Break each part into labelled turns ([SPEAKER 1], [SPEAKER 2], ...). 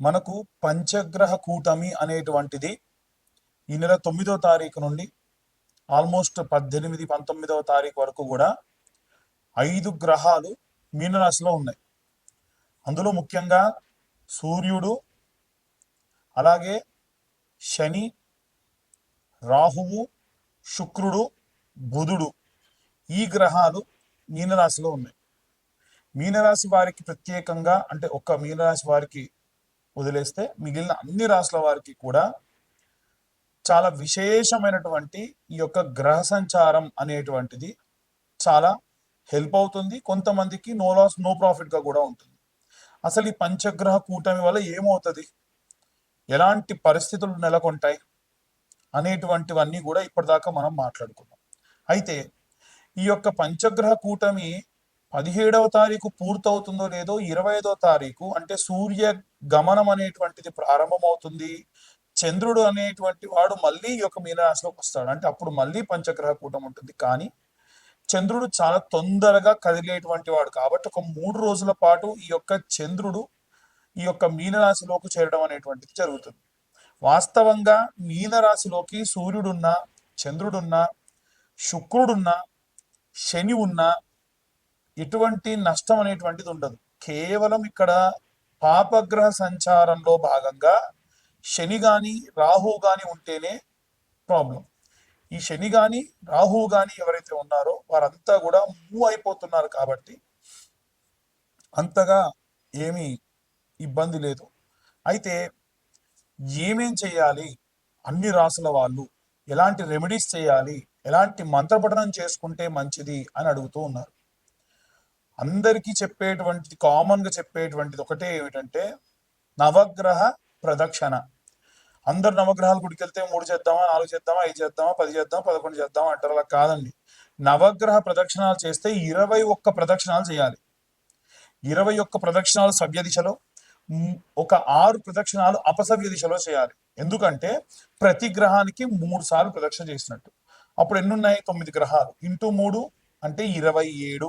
[SPEAKER 1] మనకు పంచగ్రహ కూటమి అనేటువంటిది ఈ నెల తొమ్మిదవ తారీఖు నుండి ఆల్మోస్ట్ పద్దెనిమిది పంతొమ్మిదవ తారీఖు వరకు కూడా ఐదు గ్రహాలు మీనరాశిలో ఉన్నాయి. అందులో ముఖ్యంగా సూర్యుడు అలాగే శని రాహువు శుక్రుడు బుధుడు ఈ గ్రహాలు మీనరాశిలో ఉన్నాయి. మీనరాశి వారికి ప్రత్యేకంగా అంటే ఒక్క మీనరాశి వారికి వదిలేస్తే మిగిలిన అన్ని రాశుల వారికి కూడా చాలా విశేషమైనటువంటి ఈ యొక్క గ్రహ సంచారం అనేటువంటిది చాలా హెల్ప్ అవుతుంది. కొంతమందికి నో లాస్ నో ప్రాఫిట్గా కూడా ఉంటుంది. అసలు ఈ పంచగ్రహ కూటమి వల్ల ఏమవుతుంది? ఎలాంటి పరిస్థితులు నెలకొంటాయి? అనేటువంటివన్నీ కూడా ఇప్పటిదాకా మనం మాట్లాడుకున్నాం. అయితే ఈ యొక్క పంచగ్రహ కూటమి పదిహేడవ తారీఖు పూర్తవుతుందో లేదో ఇరవై ఐదో తారీఖు అంటే సూర్య గమనం అనేటువంటిది ప్రారంభమవుతుంది. చంద్రుడు అనేటువంటి వాడు మళ్ళీ ఈ యొక్క మీనరాశిలోకి వస్తాడు. అంటే అప్పుడు మళ్ళీ పంచగ్రహ కూటం ఉంటుంది. కానీ చంద్రుడు చాలా తొందరగా కదిలేటువంటి వాడు. కాబట్టి ఒక మూడు రోజుల పాటు ఈ యొక్క చంద్రుడు ఈ యొక్క మీనరాశిలోకి చేరడం అనేటువంటిది జరుగుతుంది. వాస్తవంగా మీనరాశిలోకి సూర్యుడున్న చంద్రుడున్న శుక్రుడున్న శని ఉన్న ఎటువంటి నష్టం అనేటువంటిది ఉండదు. కేవలం ఇక్కడ పాపగ్రహ సంచారంలో భాగంగా శని గాని రాహు గాని ఉంటేనే ప్రాబ్లం ఈ శని గాని రాహు గాని ఎవరైతే ఉన్నారో వారంతా కూడా మూవ్ అయిపోతున్నారు కాబట్టి అంతగా ఏమీ ఇబ్బంది లేదు. అయితే ఏమేం చేయాలి? అన్ని రాసుల వాళ్ళు ఎలాంటి రెమెడీస్ చేయాలి? ఎలాంటి మంత్రపఠనం చేసుకుంటే మంచిది అని అడుగుతూ ఉన్నారు. అందరికీ చెప్పేటువంటిది కామన్గా చెప్పేటువంటిది ఒకటే ఏమిటంటే నవగ్రహ ప్రదక్షిణ. అందరు నవగ్రహాల గుడికి వెళ్తే మూడు చేద్దామా నాలుగు చేద్దామా ఐదు చేద్దామా పది చేద్దామా పదకొండు చేద్దామా అంటారు. అలా కాదండి. నవగ్రహ ప్రదక్షిణాలు చేస్తే ఇరవై ఒక్క ప్రదక్షిణాలు చేయాలి. ఇరవై ఒక్క ప్రదక్షిణాలు సవ్య దిశలో ఒక ఆరు ప్రదక్షిణాలు అపసవ్య దిశలో చేయాలి. ఎందుకంటే ప్రతి గ్రహానికి మూడు సార్లు ప్రదక్షిణ చేసినట్టు. అప్పుడు ఎన్నున్నాయి? తొమ్మిది గ్రహాలు. ఇంటూ మూడు అంటే ఇరవై ఏడు.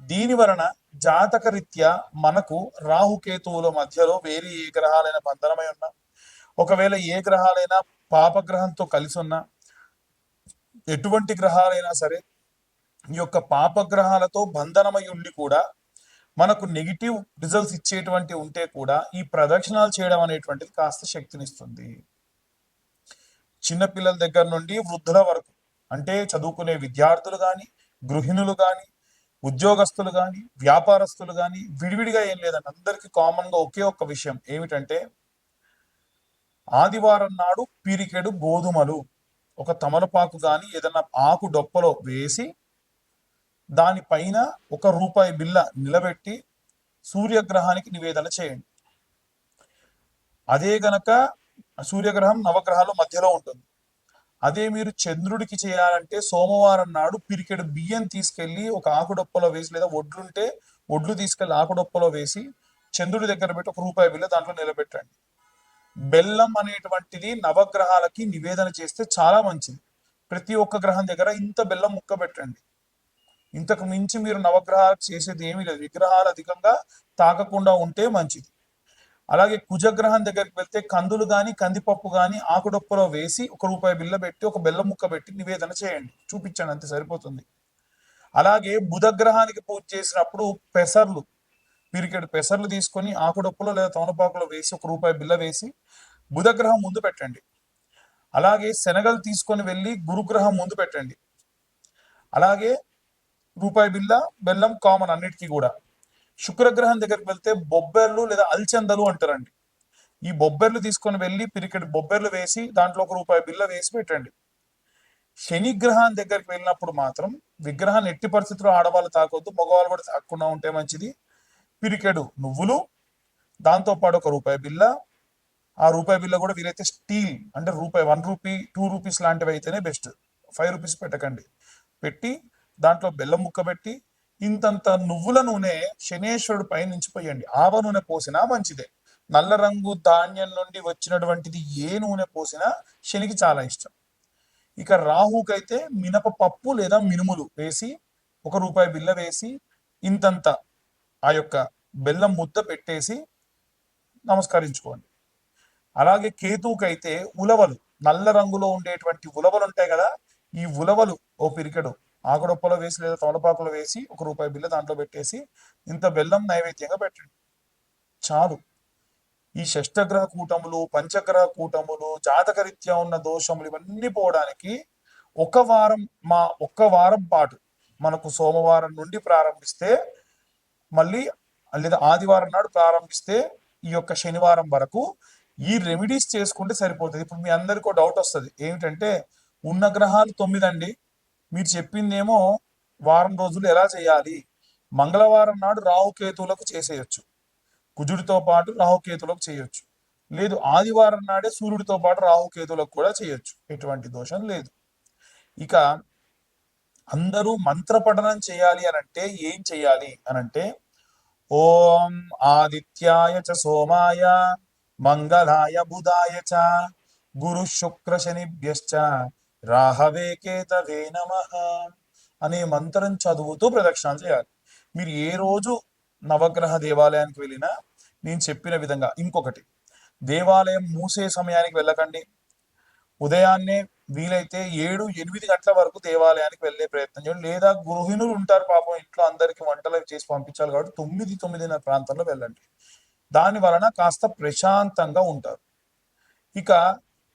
[SPEAKER 1] దీని వలన జాతక రీత్యా మనకు రాహుకేతువుల మధ్యలో వేరే ఏ గ్రహాలైన బంధనమై ఉన్నా ఒకవేళ ఏ గ్రహాలైనా పాపగ్రహంతో కలిసి ఉన్నా ఎటువంటి గ్రహాలైనా సరే ఈ యొక్క పాపగ్రహాలతో బంధనమై ఉండి కూడా మనకు నెగిటివ్ రిజల్ట్స్ ఇచ్చేటువంటి ఉంటే కూడా ఈ ప్రదక్షిణాలు చేయడం అనేటువంటిది కాస్త శక్తినిస్తుంది. చిన్నపిల్లల దగ్గర నుండి వృద్ధుల వరకు అంటే చదువుకునే విద్యార్థులు కానీ గృహిణులు కానీ ఉద్యోగస్తులు కానీ వ్యాపారస్తులు కానీ విడివిడిగా ఏం లేదండి. అందరికీ కామన్గా ఒకే ఒక్క విషయం ఏమిటంటే ఆదివారం నాడు పీరికెడు గోధుమలు. ఒక తమలపాకు గాని ఏదన్నా ఆకు డొప్పలో వేసి దానిపైన ఒక రూపాయి బిల్ల నిలబెట్టి సూర్యగ్రహానికి నివేదన చేయండి. అదే గనక సూర్యగ్రహం నవగ్రహాల మధ్యలో ఉంటుంది. అదే మీరు చంద్రుడికి చేయాలంటే సోమవారం నాడు పిరికెడు బియ్యం తీసుకెళ్ళి ఒక ఆకుడొప్పలో వేసి లేదా ఒడ్లుంటే ఒడ్లు తీసుకెళ్ళి ఆకుడొప్పలో వేసి చంద్రుడి దగ్గర పెట్టి ఒక రూపాయి బిల్ల దాంట్లో నిలబెట్టండి. బెల్లం అనేటువంటిది నవగ్రహాలకి నివేదన చేస్తే చాలా మంచిది. ప్రతి ఒక్క గ్రహం దగ్గర ఇంత బెల్లం ముక్క పెట్టండి. ఇంతకు మించి మీరు నవగ్రహాలకు చేసేది ఏమీ లేదు. విగ్రహాలు అధికంగా తాకకుండా ఉంటే మంచిది. అలాగే కుజగ్రహం దగ్గరికి వెళ్తే కందులు గాని కందిపప్పు గాని ఆకుడొప్పలో వేసి ఒక రూపాయి బిల్ల పెట్టి ఒక బెల్లం ముక్క పెట్టి నివేదన చేయండి. చూపించండి అంతే సరిపోతుంది. అలాగే బుధగ్రహానికి పూజ చేసినప్పుడు పెసర్లు పిరికెడు పెసర్లు తీసుకొని ఆకుడొప్పలో లేదా తమలపాకులో వేసి ఒక రూపాయి బిల్ల వేసి బుధగ్రహం ముందు పెట్టండి. అలాగే శనగలు తీసుకొని వెళ్ళి గురుగ్రహం ముందు పెట్టండి. అలాగే రూపాయి బిల్ల బెల్లం కామన్ అన్నిటికీ కూడా. శుక్రగ్రహం దగ్గరికి వెళ్తే బొబ్బెర్లు లేదా అల్చందలు అంటారండి. ఈ బొబ్బెర్లు తీసుకొని వెళ్ళి పిరికెడు బొబ్బెర్లు వేసి దాంట్లో ఒక రూపాయి బిల్ల వేసి పెట్టండి. శని గ్రహం దగ్గరికి వెళ్ళినప్పుడు మాత్రం విగ్రహాన్ని ఎట్టి పరిస్థితుల్లో ఆడవాళ్ళు తాకొద్దు మగవాళ్ళు కూడా తాకుండా ఉంటే మంచిది. పిరికెడు నువ్వులు దాంతో పాటు ఒక రూపాయి బిల్ల ఆ రూపాయి బిల్ల కూడా వీలైతే స్టీల్ అంటే రూపాయి వన్ రూపీ టూ రూపీస్ లాంటివి అయితేనే బెస్ట్. ఫైవ్ రూపీస్ పెట్టకండి. పెట్టి దాంట్లో బెల్లం ముక్క పెట్టి ఇంతంత నువ్వుల నూనె శనేశ్వరుడు పైనుంచి పోయండి. ఆవ నూనె పోసినా మంచిదే. నల్ల రంగు ధాన్యం నుండి వచ్చినటువంటిది ఏ నూనె పోసినా శనికి చాలా ఇష్టం. ఇక రాహుకైతే మినప పప్పు లేదా మినుములు వేసి ఒక రూపాయి బిల్ల వేసి ఇంతంత ఆ యొక్క బెల్లం ముద్ద పెట్టేసి నమస్కరించుకోండి. అలాగే కేతువుకైతే ఉలవలు నల్ల రంగులో ఉండేటువంటి ఉలవలు ఉంటాయి కదా ఈ ఉలవలు ఓ పిరికెడు ఆకుడొప్పలో వేసి లేదా తమలపాకులో వేసి ఒక రూపాయి బిల్ల దాంట్లో పెట్టేసి ఇంత బెల్లం నైవేద్యంగా పెట్టండి. చాలు. ఈ షష్టగ్రహ కూటములు పంచగ్రహ కూటములు జాతకరీత్యా ఉన్న దోషములు ఇవన్నీ పోవడానికి ఒక వారం మా ఒక్క వారం పాటు మనకు సోమవారం నుండి ప్రారంభిస్తే మళ్ళీ లేదా ఆదివారం నాడు ప్రారంభిస్తే ఈ యొక్క శనివారం వరకు ఈ రెమెడీస్ చేసుకుంటే సరిపోతుంది. ఇప్పుడు మీ అందరికీ డౌట్ వస్తుంది. ఏమిటంటే ఉన్న గ్రహాలు తొమ్మిది అండి మీరు చెప్పిందేమో వారం రోజులు ఎలా చేయాలి? మంగళవారం నాడు రాహుకేతువులకు చేసేయచ్చు. కుజుడితో పాటు రాహుకేతులకు చేయొచ్చు. లేదు ఆదివారం నాడే సూర్యుడితో పాటు రాహుకేతులకు కూడా చేయొచ్చు. ఎటువంటి దోషం లేదు. ఇక అందరూ మంత్ర పఠనం చేయాలి అని అంటే ఏం చేయాలి అని అంటే ఓం ఆదిత్యాయ చ సోమాయ మంగళాయ బుధాయ చ గురు శుక్ర శనిభ్యశ్చ రాహవే కేతవే నమ అనే మంత్రం చదువుతూ ప్రదక్షిణ చేయాలి. మీరు ఏ రోజు నవగ్రహ దేవాలయానికి వెళ్ళినా నేను చెప్పిన విధంగా ఇంకొకటి దేవాలయం మూసే సమయానికి వెళ్ళకండి. ఉదయాన్నే వీలైతే ఏడు ఎనిమిది గంటల వరకు దేవాలయానికి వెళ్ళే ప్రయత్నం చేయండి. లేదా గృహిణులు ఉంటారు పాపం ఇంట్లో అందరికి వంటలు చేసి పంపించాలి కాబట్టి తొమ్మిది తొమ్మిదిన్నర ప్రాంతంలో వెళ్ళండి. దాని వలన కాస్త ప్రశాంతంగా ఉంటారు. ఇక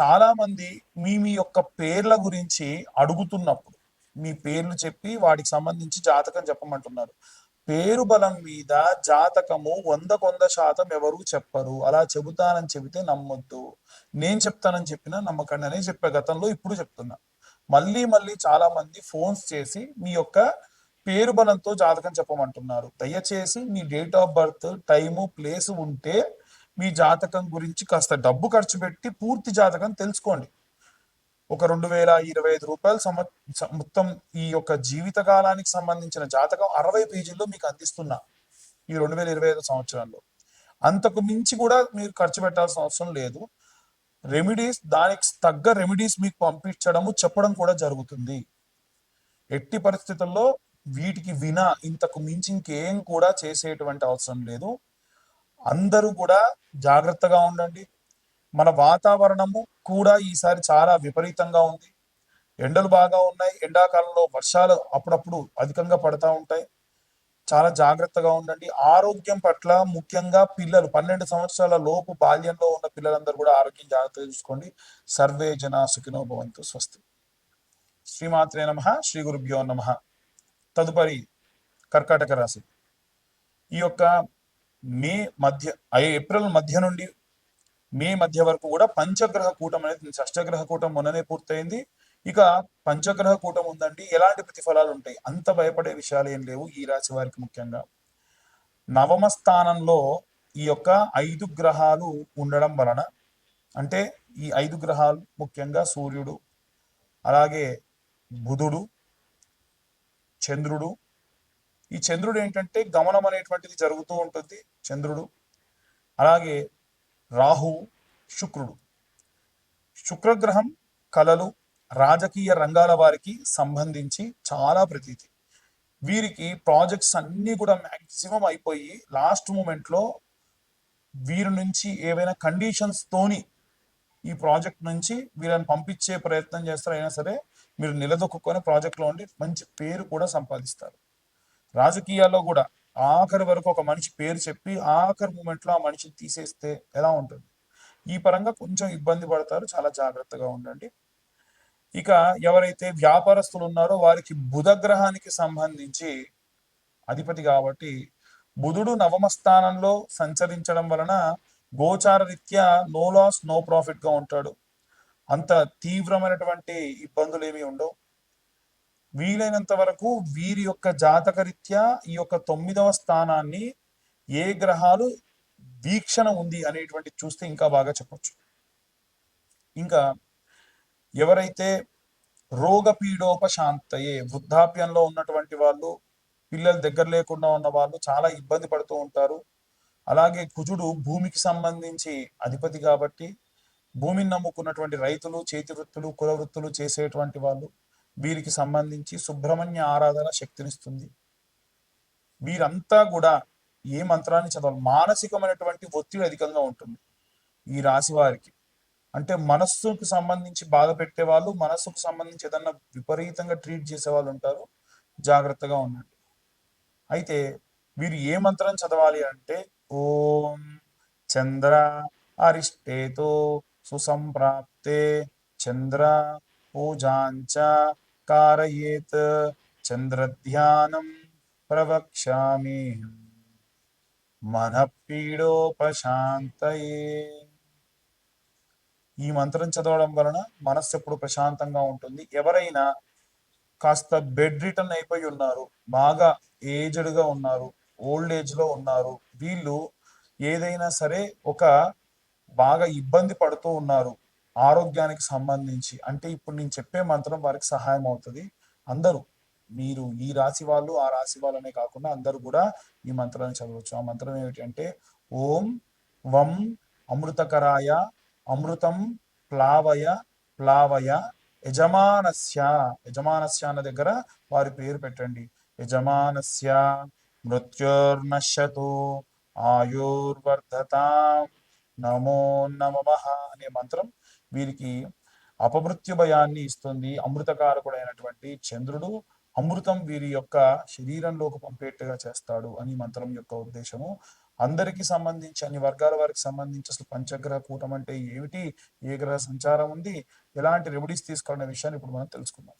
[SPEAKER 1] చాలా మంది మీ మీ యొక్క పేర్ల గురించి అడుగుతున్నప్పుడు మీ పేర్లు చెప్పి వాటికి సంబంధించి జాతకం చెప్పమంటున్నారు. పేరు బలం మీద జాతకము వంద కొంద శాతం ఎవరు చెప్పరు. అలా చెబుతానని చెబితే నమ్మొద్దు. నేను చెప్తానని చెప్పినా నమ్మకండి అనే చెప్పే గతంలో ఇప్పుడు చెప్తున్నా. మళ్ళీ మళ్ళీ చాలా మంది ఫోన్స్ చేసి మీ యొక్క పేరు బలంతో జాతకం చెప్పమంటున్నారు. దయచేసి మీ date of birth time place ఉంటే మీ జాతకం గురించి కాస్త డబ్బు ఖర్చు పెట్టి పూర్తి జాతకం తెలుసుకోండి. ఒక రెండు వేల ఇరవై ఐదు రూపాయలు సమ మొత్తం ఈ యొక్క జీవిత కాలానికి సంబంధించిన జాతకం అరవై పేజీల్లో మీకు అందిస్తున్నా ఈ రెండు వేల ఇరవై ఐదు సంవత్సరంలో. అంతకు మించి కూడా మీరు ఖర్చు పెట్టాల్సిన అవసరం లేదు. రెమెడీస్ దానికి తగ్గ రెమెడీస్ మీకు పంపించడము చెప్పడం కూడా జరుగుతుంది. ఎట్టి పరిస్థితుల్లో వీటికి వినా ఇంతకు మించి ఇంకేం కూడా చేసేటువంటి అవసరం లేదు. అందరూ కూడా జాగ్రత్తగా ఉండండి. మన వాతావరణము కూడా ఈసారి చాలా విపరీతంగా ఉంది. ఎండలు బాగా ఉన్నాయి. ఎండాకాలంలో వర్షాలు అప్పుడప్పుడు అధికంగా పడతా ఉంటాయి. చాలా జాగ్రత్తగా ఉండండి. ఆరోగ్యం పట్ల ముఖ్యంగా పిల్లలు పన్నెండు సంవత్సరాల లోపు బాల్యంలో ఉన్న పిల్లలందరూ కూడా ఆరోగ్యం జాగ్రత్తగా చూసుకోండి. సర్వే జన సుఖినో భవంతు స్వస్తి. శ్రీమాత్రే నమ. శ్రీ గురుభ్యో నమ. తదుపరి కర్కాటక రాశి. ఈ యొక్క మే మధ్య ఏప్రిల్ మధ్య నుండి మే మధ్య వరకు కూడా పంచగ్రహ కూటం అనేది షష్టగ్రహ కూటం మొన్ననే పూర్తయింది. ఇక పంచగ్రహ కూటం ఉందండి. ఎలాంటి ప్రతిఫలాలు ఉంటాయి? అంత భయపడే విషయాలు ఏం లేవు ఈ రాశి వారికి ముఖ్యంగా. నవమ స్థానంలో ఈ యొక్క ఐదు గ్రహాలు ఉండడం వలన అంటే ఈ ఐదు గ్రహాలు ముఖ్యంగా సూర్యుడు అలాగే బుధుడు చంద్రుడు ఈ చంద్రుడు ఏంటంటే గమనం అనేటువంటిది జరుగుతూ ఉంటుంది చంద్రుడు. అలాగే రాహు శుక్రుడు. శుక్రగ్రహం కళలు రాజకీయ రంగాల వారికి సంబంధించి చాలా ప్రతీతి. వీరికి ప్రాజెక్ట్స్ అన్నీ కూడా మ్యాక్సిమం అయిపోయి లాస్ట్ మూమెంట్లో వీరి నుంచి ఏవైనా కండిషన్స్ తోని ఈ ప్రాజెక్ట్ నుంచి వీళ్ళని పంపించే ప్రయత్నం చేస్తారు అయినా సరే మీరు నిలదొక్కుని ప్రాజెక్ట్లో ఉండి మంచి పేరు కూడా సంపాదిస్తారు. రాజకీయాల్లో కూడా ఆఖరి వరకు ఒక మనిషి పేరు చెప్పి ఆఖరి మూమెంట్లో ఆ మనిషిని తీసేస్తే ఎలా ఉంటుంది? ఈ పరంగా కొంచెం ఇబ్బంది పడతారు. చాలా జాగ్రత్తగా ఉండండి. ఇక ఎవరైతే వ్యాపారస్తులు ఉన్నారో వారికి బుధ గ్రహానికి సంబంధించి అధిపతి కాబట్టి బుధుడు నవమ స్థానంలో సంచరించడం వలన గోచార రీత్యా నో లాస్ నో ప్రాఫిట్గా ఉంటాడు. అంత తీవ్రమైనటువంటి ఇబ్బందులు ఏమీ ఉండవు. వీలైనంత వరకు వీరి యొక్క జాతక రీత్యా ఈ యొక్క తొమ్మిదవ స్థానాన్ని ఏ గ్రహాలు వీక్షణ ఉంది అనేటువంటి చూస్తే ఇంకా బాగా చెప్పచ్చు. ఇంకా ఎవరైతే రోగ పీడోపశాంతయే వృద్ధాప్యంలో ఉన్నటువంటి వాళ్ళు పిల్లలు దగ్గర లేకుండా ఉన్న వాళ్ళు చాలా ఇబ్బంది పడుతూ ఉంటారు. అలాగే కుజుడు భూమికి సంబంధించి అధిపతి కాబట్టి భూమిని నమ్ముకున్నటువంటి రైతులు చేతి వృత్తులు కుల వృత్తులు చేసేటువంటి వాళ్ళు వీరికి సంబంధించి సుబ్రహ్మణ్య ఆరాధన శక్తినిస్తుంది. వీరంతా కూడా ఏ మంత్రాన్ని చదవాలి? మానసికమైనటువంటి ఒత్తిడి అధికంగా ఉంటుంది ఈ రాశి వారికి. అంటే మనస్సుకు సంబంధించి బాధ పెట్టే వాళ్ళు మనస్సుకు సంబంధించి ఏదన్నా విపరీతంగా ట్రీట్ చేసే వాళ్ళు ఉంటారు. జాగ్రత్తగా ఉండండి. అయితే వీరు ఏ మంత్రం చదవాలి అంటే ఓం చంద్ర అరిష్టేతో సుసంప్రాప్తే చంద్ర పూజాంచ कारयेत् చంద్రధ్యానం प्रवक्ष्यामि। మనఃపీడోపశాంతయే ఈ మంత్రం చదవడం వలన మనస్సు ఎప్పుడు ప్రశాంతంగా ఉంటుంది. ఎవరైనా కాస్త బెడ్ రిటర్న్ అయిపోయి ఉన్నారు బాగా ఏజ్డ్గా ఉన్నారు ఓల్డ్ ఏజ్లో ఉన్నారు వీళ్ళు ఏదైనా సరే ఒక బాగా ఇబ్బంది పడుతూ ఉన్నారు ఆరోగ్యానికి సంబంధించి అంటే ఇప్పుడు నేను చెప్పే మంత్రం వారికి సహాయం అవుతుంది. అందరూ మీరు ఈ రాశి వాళ్ళు ఆ రాశి వాళ్ళనే కాకుండా అందరూ కూడా ఈ మంత్రాన్ని చదవచ్చు. ఆ మంత్రం ఏమిటంటే ఓం వం అమృతకరాయ అమృతం ప్లావయ ప్లావయ యజమానస్య. యజమానస్య అన్న దగ్గర వారి పేరు పెట్టండి. యజమానస్య మృత్యుర్నశ్యతు ఆయుర్వర్ధత. నమో నమ అనే మంత్రం వీరికి అపమృత్యు భయాన్ని ఇస్తుంది. అమృతకారకుడైనటువంటి చంద్రుడు అమృతం వీరి యొక్క శరీరంలోకి పంపేట్టుగా చేస్తాడు అని మంత్రం యొక్క ఉద్దేశము. అందరికి సంబంధించి అన్ని వర్గాల వారికి సంబంధించి అసలు పంచగ్రహ కూటం అంటే ఏమిటి? ఏ గ్రహ సంచారం ఉంది? ఎలాంటి రెమెడీస్ తీసుకోవాలనే విషయాన్ని ఇప్పుడు మనం తెలుసుకుందాం.